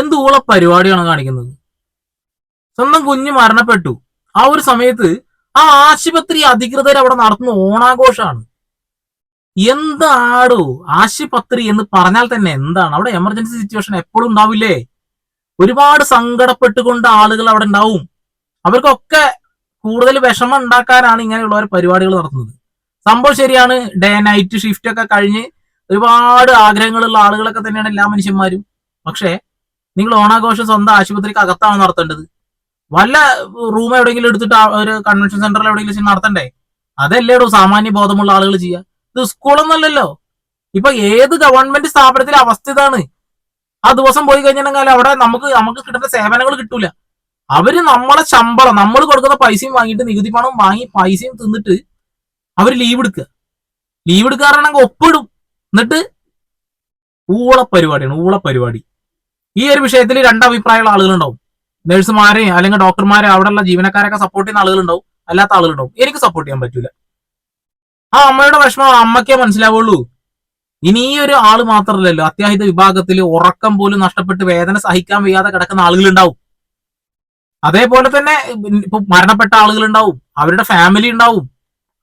എന്ത് ഊള പരിപാടിയാണ് കാണിക്കുന്നത്? സ്വന്തം കുഞ്ഞ് മരണപ്പെട്ടു. ആ ഒരു സമയത്ത് ആ ആശുപത്രി അധികൃതർ അവിടെ നടത്തുന്ന ഓണാഘോഷമാണ്. എന്താടോ ആശുപത്രി എന്ന് പറഞ്ഞാൽ തന്നെ എന്താണ്? അവിടെ എമർജൻസി സിറ്റുവേഷൻ എപ്പോഴും ഉണ്ടാവില്ലേ? ഒരുപാട് സങ്കടപ്പെട്ടുകൊണ്ട് ആളുകൾ അവിടെ ഉണ്ടാവും. അവർക്കൊക്കെ കൂടുതൽ വിഷമം ഉണ്ടാക്കാനാണ് ഇങ്ങനെയുള്ള ഒരു പരിപാടികൾ നടത്തുന്നത്. സംഭവം ശരിയാണ്. ഡേ നൈറ്റ് ഷിഫ്റ്റ് ഒക്കെ കഴിഞ്ഞ് ഒരുപാട് ആഗ്രഹങ്ങളുള്ള ആളുകളൊക്കെ തന്നെയാണ് എല്ലാ മനുഷ്യന്മാരും. പക്ഷേ നിങ്ങൾ ഓണാഘോഷം സ്വന്തം ആശുപത്രിക്ക് അകത്താണ് നടത്തേണ്ടത്. വല്ല റൂം എവിടെയെങ്കിലും എടുത്തിട്ട് ഒരു കൺവെൻഷൻ സെന്ററിൽ എവിടെയെങ്കിലും വെച്ച് നടത്തണ്ടേ? അതല്ലേടോ സാമാന്യ ബോധമുള്ള ആളുകൾ ചെയ്യുക. ഇത് സ്കൂളൊന്നല്ലല്ലോ ഇപ്പൊ ഏത് ഗവൺമെന്റ് സ്ഥാപനത്തിലെ അവസ്ഥ ഇതാണ്? ആ ദിവസം പോയി കഴിഞ്ഞിട്ടുണ്ടെങ്കിൽ അവിടെ നമുക്ക് നമുക്ക് കിട്ടുന്ന സേവനങ്ങൾ കിട്ടൂല. അവർ നമ്മളെ ശമ്പളം നമ്മൾ കൊടുക്കുന്ന പൈസയും വാങ്ങിയിട്ട് നികുതി പണം വാങ്ങി പൈസയും തിന്നിട്ട് അവർ ലീവ് എടുക്കുക. ലീവ് എടുക്കാറാണെങ്കിൽ ഒപ്പിടും. എന്നിട്ട് ഊള പരിപാടിയാണ് ഊള പരിപാടി ഈ ഒരു വിഷയത്തിൽ രണ്ടഭിപ്രായമുള്ള ആളുകളുണ്ടാവും. നഴ്സുമാരെ അല്ലെങ്കിൽ ഡോക്ടർമാരെ അവിടെയുള്ള ജീവനക്കാരൊക്കെ സപ്പോർട്ട് ചെയ്യുന്ന ആളുകളുണ്ടാവും. അല്ലാത്ത ആളുകളുണ്ടാവും. എനിക്ക് സപ്പോർട്ട് ചെയ്യാൻ പറ്റൂല. ആ അമ്മയുടെ വിഷമം അമ്മയ്ക്കേ മനസ്സിലാവുള്ളൂ. ഇനി ഈ ഒരു ആൾ മാത്രമല്ലല്ലോ. അത്യാഹിത വിഭാഗത്തിൽ ഉറക്കം പോലും നഷ്ടപ്പെട്ട് വേദന സഹിക്കാൻ വയ്യാതെ കിടക്കുന്ന ആളുകളുണ്ടാവും. അതേപോലെ തന്നെ ഇപ്പൊ മരണപ്പെട്ട ആളുകളുണ്ടാവും. അവരുടെ ഫാമിലി ഉണ്ടാവും.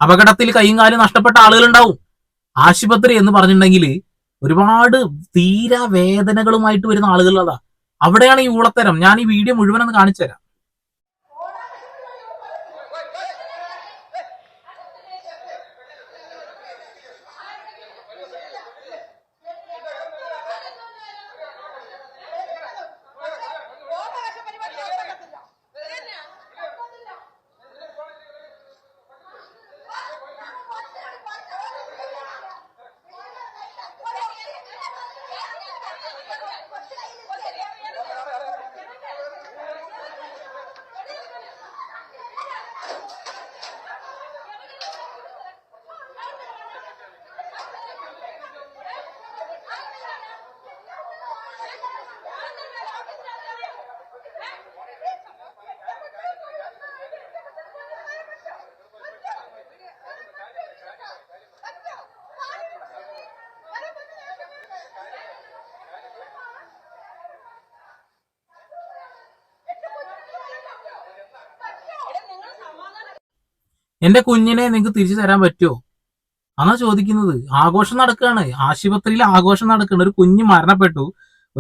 അപകടത്തിൽ കൈയും കാലും നഷ്ടപ്പെട്ട ആളുകളുണ്ടാവും. ആശുപത്രി എന്ന് പറഞ്ഞിട്ടുണ്ടെങ്കിൽ ഒരുപാട് തീരാ വേദനകളുമായിട്ട് വരുന്ന ആളുകളതാ അവിടെയാണ് ഈ ഊളത്തരം. ഞാൻ ഈ വീഡിയോ മുഴുവൻ ഒന്ന് കാണിച്ചു തരാം എന്റെ കുഞ്ഞിനെ നിങ്ങൾക്ക് തിരിച്ചു തരാൻ പറ്റുമോ അന്നാ ചോദിക്കുന്നത്. ആഘോഷം നടക്കുകയാണ് ആശുപത്രിയിൽ ആഘോഷം നടക്കുകയാണ് ഒരു കുഞ്ഞ് മരണപ്പെട്ടു.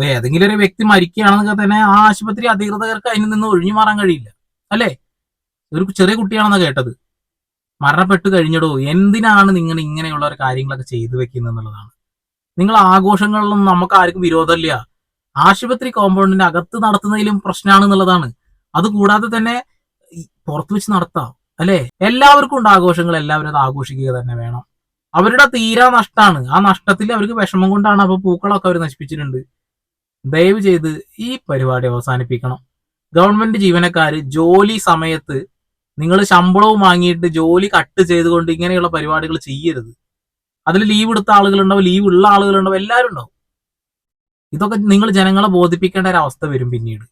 ഏതെങ്കിലും ഒരു വ്യക്തി മരിക്കുകയാണെന്നൊക്കെ തന്നെ ആ ആശുപത്രി അധികൃതർക്ക് അതിൽ നിന്ന് ഒഴിഞ്ഞു മാറാൻ കഴിയില്ല. അല്ലേ? ഒരു ചെറിയ കുട്ടിയാണെന്ന് കേട്ടത്. മരണപ്പെട്ടു കഴിഞ്ഞടോ. എന്തിനാണ് നിങ്ങൾ ഇങ്ങനെയുള്ള ഒരു കാര്യങ്ങളൊക്കെ ചെയ്തു വെക്കുന്നത് എന്നുള്ളതാണ്. നിങ്ങൾ ആഘോഷങ്ങളിലൊന്നും നമുക്ക് ആർക്കും വിരോധമില്ല. ആശുപത്രി കോമ്പൗണ്ടിന്റെ അകത്ത് നടത്തുന്നതിലും പ്രശ്നമാണ് എന്നുള്ളതാണ്. അതുകൂടാതെ തന്നെ പുറത്ത് വെച്ച് നടത്താം. അല്ലെ? എല്ലാവർക്കും ഉണ്ട് ആഘോഷങ്ങൾ എല്ലാവരും അത് ആഘോഷിക്കുക തന്നെ വേണം. അവരുടെ തീരാ നഷ്ടമാണ് ആ നഷ്ടത്തിൽ അവർക്ക് വിഷമം കൊണ്ടാണ് അപ്പൊ പൂക്കളൊക്കെ അവർ നശിപ്പിച്ചിട്ടുണ്ട്. ദയവ് ചെയ്ത് ഈ പരിപാടി അവസാനിപ്പിക്കണം. ഗവൺമെന്റ് ജീവനക്കാര് ജോലി സമയത്ത് നിങ്ങൾ ശമ്പളവും വാങ്ങിയിട്ട് ജോലി കട്ട് ചെയ്തുകൊണ്ട് ഇങ്ങനെയുള്ള പരിപാടികൾ ചെയ്യരുത്. അതിൽ ലീവ് എടുത്ത ആളുകളുണ്ടാവും ലീവ് ഉള്ള ആളുകളുണ്ടാവും എല്ലാവരും ഉണ്ടാവും. ഇതൊക്കെ നിങ്ങൾ ജനങ്ങളെ ബോധിപ്പിക്കേണ്ട ഒരു അവസ്ഥ വരും പിന്നീട്.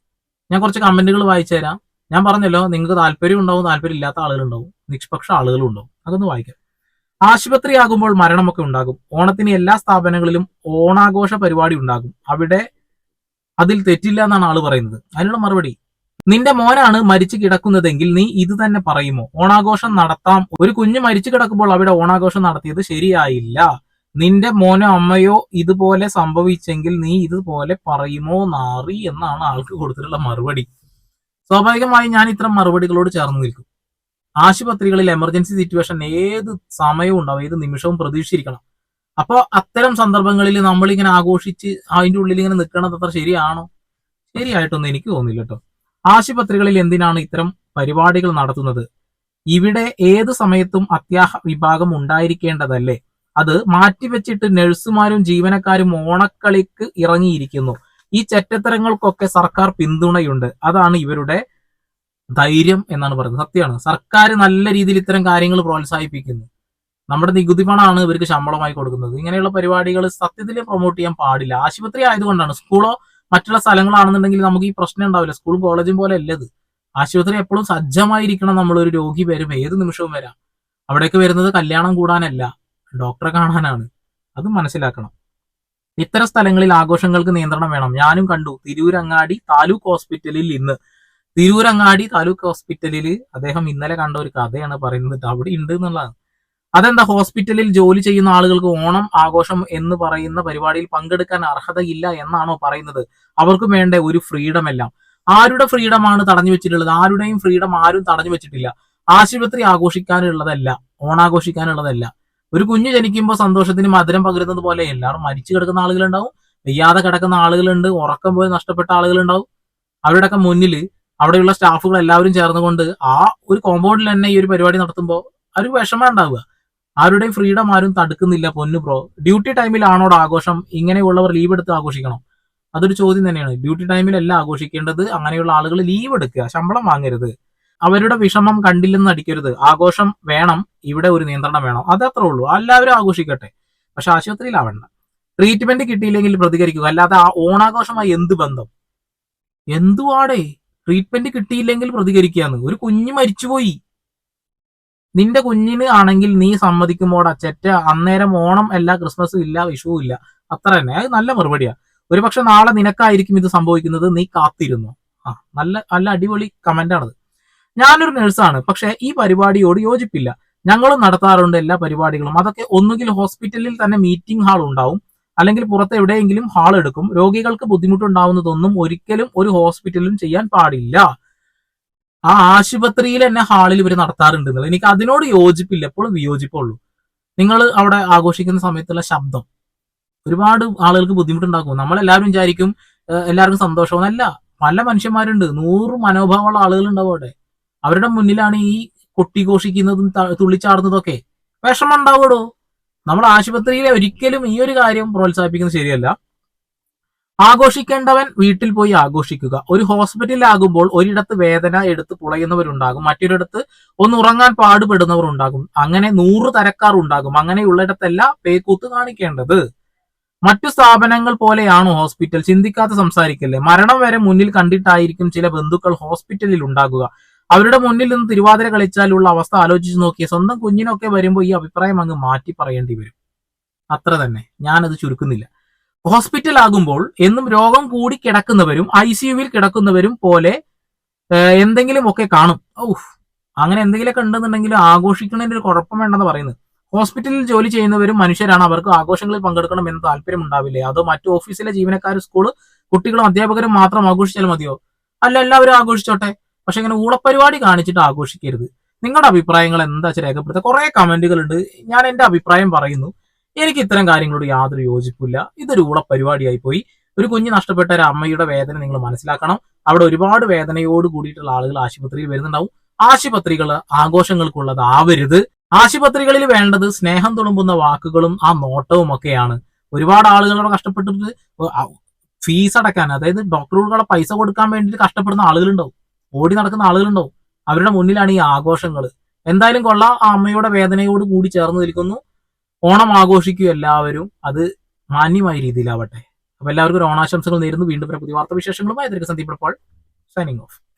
ഞാൻ കുറച്ച് കമന്റുകൾ വായിച്ചു തരാം ഞാൻ പറഞ്ഞല്ലോ നിങ്ങൾക്ക് താല്പര്യം ഉണ്ടാവും താല്പര്യം ഇല്ലാത്ത ആളുകളുണ്ടാവും നിഷ്പക്ഷ ആളുകളും ഉണ്ടാവും. അതൊന്ന് വായിക്കാം. ആശുപത്രി ആകുമ്പോൾ മരണമൊക്കെ ഉണ്ടാകും. ഓണത്തിന് എല്ലാ സ്ഥാപനങ്ങളിലും ഓണാഘോഷ പരിപാടി ഉണ്ടാകും. അവിടെ അതിൽ തെറ്റില്ല എന്നാണ് ആൾ പറയുന്നത്. അതിനുള്ള മറുപടി നിന്റെ മോനാണ് മരിച്ചു കിടക്കുന്നതെങ്കിൽ നീ ഇത് തന്നെ പറയുമോ? ഓണാഘോഷം നടത്താം. ഒരു കുഞ്ഞ് മരിച്ചു കിടക്കുമ്പോൾ അവിടെ ഓണാഘോഷം നടത്തിയത് ശരിയായില്ല. നിന്റെ മോനോ അമ്മയോ ഇതുപോലെ സംഭവിച്ചെങ്കിൽ നീ ഇതുപോലെ പറയുമോ നാറി എന്നാണ് ആൾക്ക് കൊടുത്തിട്ടുള്ള മറുപടി. സ്വാഭാവികമായും ഞാൻ ഇത്തരം മറുപടികളോട് ചേർന്ന് നിൽക്കും. ആശുപത്രികളിൽ എമർജൻസി സിറ്റുവേഷൻ ഏത് സമയവും ഉണ്ടാവും ഏത് നിമിഷവും പ്രതീക്ഷിച്ചിരിക്കണം. അപ്പോൾ അത്തരം സന്ദർഭങ്ങളിൽ നമ്മളിങ്ങനെ ആഘോഷിച്ച് അതിന്റെ ഉള്ളിൽ ഇങ്ങനെ നിൽക്കണത് അത്ര ശരിയാണോ? ശരിയായിട്ടൊന്നും എനിക്ക് തോന്നില്ല കേട്ടോ. ആശുപത്രികളിൽ എന്തിനാണ് ഇത്തരം പരിപാടികൾ നടത്തുന്നത്? ഇവിടെ ഏത് സമയത്തും അത്യാഹ വിഭാഗം ഉണ്ടായിരിക്കേണ്ടതല്ലേ? അത് മാറ്റിവെച്ചിട്ട് നഴ്സുമാരും ജീവനക്കാരും ഓണക്കളിക്ക് ഇറങ്ങിയിരിക്കുന്നു. ഈ ചെറ്റത്തരങ്ങൾക്കൊക്കെ സർക്കാർ പിന്തുണയുണ്ട്. അതാണ് ഇവരുടെ ധൈര്യം എന്നാണ് പറയുന്നത്. സത്യമാണ്. സർക്കാർ നല്ല രീതിയിൽ ഇത്തരം കാര്യങ്ങൾ പ്രോത്സാഹിപ്പിക്കുന്നു. നമ്മുടെ നികുതി പണമാണ് ഇവർക്ക് ശമ്പളമായി കൊടുക്കുന്നത്. ഇങ്ങനെയുള്ള പരിപാടികൾ സത്യത്തിൽ പ്രൊമോട്ട് ചെയ്യാൻ പാടില്ല. ആശുപത്രി ആയതുകൊണ്ടാണ്. സ്കൂളോ മറ്റുള്ള സ്ഥലങ്ങളാണെന്നുണ്ടെങ്കിൽ നമുക്ക് ഈ പ്രശ്നം ഉണ്ടാവില്ല. സ്കൂളും കോളേജും പോലെ അല്ലത് ആശുപത്രി എപ്പോഴും സജ്ജമായിരിക്കണം നമ്മളൊരു രോഗി വരും ഏത് നിമിഷവും വരാം. അവിടേക്ക് വരുന്നത് കല്യാണം കൂടാനല്ല. ഡോക്ടറെ കാണാനാണ്. അത് മനസ്സിലാക്കണം. ഇത്തരം സ്ഥലങ്ങളിൽ ആഘോഷങ്ങൾക്ക് നിയന്ത്രണം വേണം. ഞാനും കണ്ടു. തിരൂരങ്ങാടി താലൂക്ക് ഹോസ്പിറ്റലിൽ ഇന്ന്. തിരൂരങ്ങാടി താലൂക്ക് ഹോസ്പിറ്റലിൽ അദ്ദേഹം ഇന്നലെ കണ്ട ഒരു കഥയാണ് പറയുന്നത്. അവിടെ ഉണ്ട് എന്നുള്ളതാണ്. അതെന്താ? ഹോസ്പിറ്റലിൽ ജോലി ചെയ്യുന്ന ആളുകൾക്ക് ഓണം ആഘോഷം എന്ന് പറയുന്ന പരിപാടിയിൽ പങ്കെടുക്കാൻ അർഹതയില്ല എന്നാണോ പറയുന്നത്. അവർക്കും വേണ്ട ഒരു ഫ്രീഡം എല്ലാം. ആരുടെ ഫ്രീഡമാണ് തടഞ്ഞു വെച്ചിട്ടുള്ളത്? ആരുടെയും ഫ്രീഡം ആരും തടഞ്ഞു വെച്ചിട്ടില്ല. ആശുപത്രി ആഘോഷിക്കാനുള്ളതല്ല. ഓണാഘോഷിക്കാനുള്ളതല്ല. ഒരു കുഞ്ഞു ജനിക്കുമ്പോൾ സന്തോഷത്തിന് മധുരം പകരുന്നത് പോലെ എല്ലാവരും മരിച്ചു കിടക്കുന്ന ആളുകളുണ്ടാവും. വയ്യാതെ കിടക്കുന്ന ആളുകളുണ്ട്. ഉറക്കം പോയി നഷ്ടപ്പെട്ട ആളുകളുണ്ടാവും. അവരുടെയൊക്കെ മുന്നിൽ അവിടെയുള്ള സ്റ്റാഫുകൾ എല്ലാവരും ചേർന്നുകൊണ്ട് ആ ഒരു കോമ്പൗണ്ടിൽ തന്നെ ഈ ഒരു പരിപാടി നടത്തുമ്പോൾ ഒരു വിഷമം ഉണ്ടാവുക. ആരുടെയും ഫ്രീഡം ആരും തടുക്കുന്നില്ല പൊന്നു ബ്രോ ഡ്യൂട്ടി ടൈമിലാണോട് ആഘോഷം? ഇങ്ങനെയുള്ളവർ ലീവ് എടുത്ത് ആഘോഷിക്കണം. അതൊരു ചോദ്യം തന്നെയാണ്. ഡ്യൂട്ടി ടൈമിലല്ല ആഘോഷിക്കേണ്ടത്. അങ്ങനെയുള്ള ആളുകൾ ലീവ് എടുക്കുക. ശമ്പളം വാങ്ങരുത്. അവരുടെ വിഷമം കണ്ടില്ലെന്ന് അടിക്കരുത് ആഘോഷം വേണം ഇവിടെ ഒരു നിയന്ത്രണം വേണം. അതത്രേ ഉള്ളൂ. എല്ലാവരും ആഘോഷിക്കട്ടെ. പക്ഷെ ആശുപത്രിയിലാവണ്ട ട്രീറ്റ്മെന്റ് കിട്ടിയില്ലെങ്കിൽ പ്രതികരിക്കുക. അല്ലാതെ ആ ഓണാഘോഷമായി എന്ത് ബന്ധം? എന്തുവാടേ? ട്രീറ്റ്മെന്റ് കിട്ടിയില്ലെങ്കിൽ പ്രതികരിക്കുകയാണ്. ഒരു കുഞ്ഞ് മരിച്ചുപോയി. നിന്റെ കുഞ്ഞിന് ആണെങ്കിൽ നീ സമ്മതിക്കുമ്പോടാ ചെറ്റ അന്നേരം ഓണം അല്ല ക്രിസ്മസും ഇല്ല വിഷുവും ഇല്ല. അത്ര തന്നെ. അത് നല്ല മറുപടിയാ. ഒരുപക്ഷെ നാളെ നിനക്കായിരിക്കും ഇത് സംഭവിക്കുന്നത്. നീ കാത്തിരുന്നു. ആ നല്ല നല്ല അടിപൊളി കമന്റ് ആണത്. ഞാനൊരു നഴ്സാണ് പക്ഷെ ഈ പരിപാടിയോട് യോജിപ്പില്ല. ഞങ്ങളും നടത്താറുണ്ട് എല്ലാ പരിപാടികളും. അതൊക്കെ ഒന്നുകിൽ ഹോസ്പിറ്റലിൽ തന്നെ മീറ്റിംഗ് ഹാൾ ഉണ്ടാവും. അല്ലെങ്കിൽ പുറത്ത് എവിടെയെങ്കിലും ഹാൾ എടുക്കും. രോഗികൾക്ക് ബുദ്ധിമുട്ടുണ്ടാവുന്നതൊന്നും ഒരിക്കലും ഒരു ഹോസ്പിറ്റലിലും ചെയ്യാൻ പാടില്ല. ആ ആശുപത്രിയിൽ തന്നെ ഹാളിൽ ഇവർ നടത്താറുണ്ട് എനിക്ക് അതിനോട് യോജിപ്പില്ല. എപ്പോഴും വിയോജിപ്പുള്ളൂ. നിങ്ങൾ അവിടെ ആഘോഷിക്കുന്ന സമയത്തുള്ള ശബ്ദം. ഒരുപാട് ആളുകൾക്ക് ബുദ്ധിമുട്ടുണ്ടാക്കും. നമ്മളെല്ലാവരും വിചാരിക്കും എല്ലാവർക്കും എല്ലാവർക്കും അല്ല പല മനുഷ്യന്മാരുണ്ട്. നൂറ് മനോഭാവമുള്ള ആളുകൾ ഉണ്ടാവും അവിടെ. അവരുടെ മുന്നിലാണ് ഈ കൊട്ടിഘോഷിക്കുന്നതും തുള്ളിച്ചാടുന്നതൊക്കെ വിഷമം ഉണ്ടാവുള്ളൂ നമ്മൾ ആശുപത്രിയിലെ ഒരിക്കലും ഈ ഒരു കാര്യം പ്രോത്സാഹിപ്പിക്കുന്നത് ശരിയല്ല. ആഘോഷിക്കേണ്ടവൻ വീട്ടിൽ പോയി ആഘോഷിക്കുക. ഒരു ഹോസ്പിറ്റലിലാകുമ്പോൾ ഒരിടത്ത് വേദന എടുത്ത് പുളയുന്നവരുണ്ടാകും മറ്റൊരിടത്ത് ഒന്ന് ഉറങ്ങാൻ പാടുപെടുന്നവർ ഉണ്ടാകും അങ്ങനെ നൂറ് തരക്കാർ ഉണ്ടാകും. അങ്ങനെയുള്ളിടത്തല്ല പേക്കൂത്ത് കാണിക്കേണ്ടത്. മറ്റു സ്ഥാപനങ്ങൾ പോലെയാണോ ഹോസ്പിറ്റൽ? ചിന്തിക്കാതെ സംസാരിക്കല്ലേ? മരണം വരെ മുന്നിൽ കണ്ടിട്ടായിരിക്കും ചില ബന്ധുക്കൾ ഹോസ്പിറ്റലിൽ ഉണ്ടാകുക. അവരുടെ മുന്നിൽ നിന്ന് തിരുവാതിര കളിച്ചാലുള്ള അവസ്ഥ ആലോചിച്ച് നോക്കിയ സ്വന്തം കുഞ്ഞിനൊക്കെ വരുമ്പോൾ ഈ അഭിപ്രായം അങ്ങ് മാറ്റി പറയേണ്ടി വരും. അത്ര തന്നെ. ഞാനത് ചുരുക്കുന്നില്ല. ഹോസ്പിറ്റൽ ആകുമ്പോൾ എന്നും രോഗം കൂടി കിടക്കുന്നവരും ഐ സിയുവിൽ കിടക്കുന്നവരും പോലെ എന്തെങ്കിലും ഒക്കെ കാണും. ഔഫ്. അങ്ങനെ എന്തെങ്കിലുമൊക്കെ ഉണ്ടെന്നുണ്ടെങ്കിൽ ആഘോഷിക്കുന്നതിന് ഒരു കുഴപ്പം വേണ്ടെന്ന് പറയുന്നത്. ഹോസ്പിറ്റലിൽ ജോലി ചെയ്യുന്നവരും മനുഷ്യരാണ് അവർക്ക് ആഘോഷങ്ങളിൽ പങ്കെടുക്കണം എന്ന് താല്പര്യം ഉണ്ടാവില്ലേ? അതോ മറ്റു ഓഫീസിലെ ജീവനക്കാർ സ്കൂൾ കുട്ടികളും അധ്യാപകരും മാത്രം ആഘോഷിച്ചാൽ മതിയോ? അല്ല എല്ലാവരും ആഘോഷിച്ചോട്ടെ? പക്ഷെ ഇങ്ങനെ ഊളപ്പരിപാടി കാണിച്ചിട്ട് ആഘോഷിക്കരുത്. നിങ്ങളുടെ അഭിപ്രായങ്ങൾ എന്താ വെച്ചാൽ രേഖപ്പെടുത്തുക. കുറെ കമന്റുകൾ ഉണ്ട് ഞാൻ എന്റെ അഭിപ്രായം പറയുന്നു. എനിക്ക് ഇത്തരം കാര്യങ്ങളോട് യാതൊരു യോജിപ്പില്ല. ഇതൊരു ഊളപ്പരിപാടിയായി പോയി ഒരു കുഞ്ഞ് നഷ്ടപ്പെട്ട ഒരു അമ്മയുടെ വേദന നിങ്ങൾ മനസ്സിലാക്കണം. അവിടെ ഒരുപാട് വേദനയോട് കൂടിയിട്ടുള്ള ആളുകൾ ആശുപത്രിയിൽ വരുന്നുണ്ടാവും. ആശുപത്രികൾ ആഘോഷങ്ങൾക്കുള്ളതാവരുത് ആശുപത്രികളിൽ വേണ്ടത് സ്നേഹം തുളുമ്പുന്ന വാക്കുകളും ആ നോട്ടവും ഒക്കെയാണ്. ഒരുപാട് ആളുകളോട് കഷ്ടപ്പെട്ടിട്ട് ഫീസ് അടക്കാൻ അതായത് ഡോക്ടറുകളുടെ പൈസ കൊടുക്കാൻ വേണ്ടിയിട്ട് കഷ്ടപ്പെടുന്ന ആളുകളുണ്ടാവും. ഓടി നടക്കുന്ന ആളുകളുണ്ടോ? അവരുടെ മുന്നിലാണ് ഈ ആഘോഷങ്ങൾ എന്തായാലും കൊള്ളാം. ആ അമ്മയുടെ വേദനയോട് കൂടി ചേർന്ന് നിൽക്കുന്നു. ഓണം ആഘോഷിക്കും എല്ലാവരും. അത് മാന്യമായ രീതിയിലാവട്ടെ. അപ്പൊ എല്ലാവർക്കും ഒരു ഓണാശംസകൾ നേരുന്നു. വീണ്ടും പുതിയ വാർത്താ വിശേഷങ്ങളുമായി സന്ദീപ് സൈനിങ് ഓഫ്